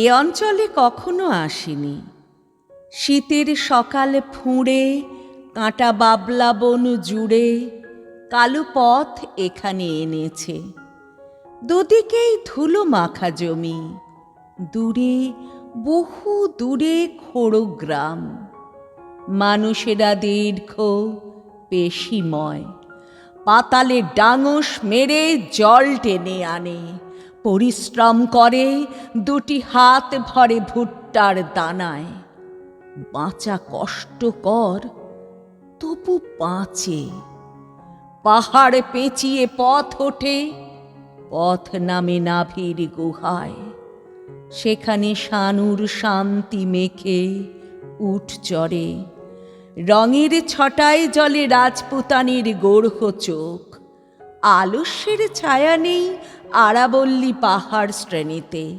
এ অঞ্চলে কখনো আসিনি। শীতের সকালে ফুঁড়ে, কাঁটা বাবলা বন জুড়ে, কালো পথ এখানে এনেছে। দুদিকেই ধুলো মাখা জমি, দূরে, বহু দূরে খোড়ো গ্রাম। মানুষেরা দীর্ঘ পেশিময়, পাতালে ডাঙস মেরে জল টেনে আনে। পরিশ্রম করে, দুটি হাত ভরে ভুট্টার দানায়। বাঁচা কষ্টকর, তবু বাঁচে। পাহাড় পেঁচিয়ে পথ ওঠে, পথ নামে নাভির গুহায়। সেখানে শানুর শান্তি মেখে উঠ চড়ে। রঙের ছটায় জলে রাজপুতানির গোর্হ চোখ। আলস্যের ছায়া নেই আরাবল্লী পাহাড় শ্রেণীতে।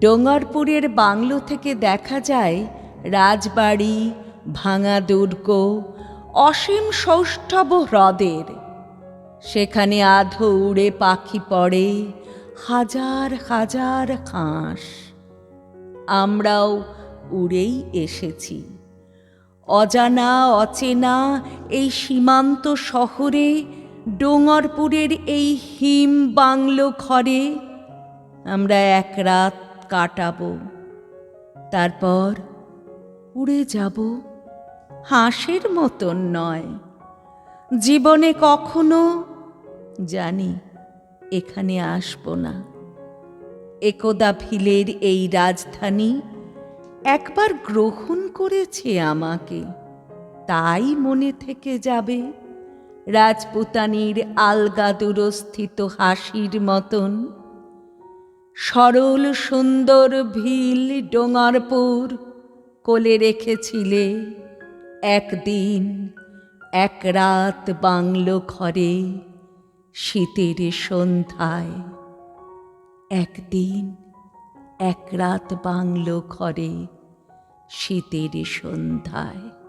ডোঙ্গরপুরের বাংলো থেকে দেখা যায় রাজবাড়ি, ভাঙা দুর্গ, অসীম সৌষ্ঠব হ্রদের। সেখানে আধো উড়ে পাখি পড়ে, হাজার হাজার হাঁস আমরাও উড়েই এসেছি। অজানা অচেনা এই সীমান্ত শহরে ডোঙরপুরের এই হিম বাংলো ঘরে আমরা এক রাত কাটাবো। তারপর উড়ে যাব হাঁসের মতন নয়। জীবনে কখনো জানি এখানে আসব না। একদা ভিলের এই রাজধানী একবার গ্রহণ করেছে আমাকে, তাই মনে থেকে যাবে রাজপুতানির আলগা দুরস্থিত হাসির মতন। সরল সুন্দর ভিল ডোঙারপুর কোলে রেখেছিলে একদিন, এক রাত বাংলো ঘরে শীতের সন্ধ্যায়। একদিন, এক রাত বাংলো ঘরে শীতের সন্ধ্যায়।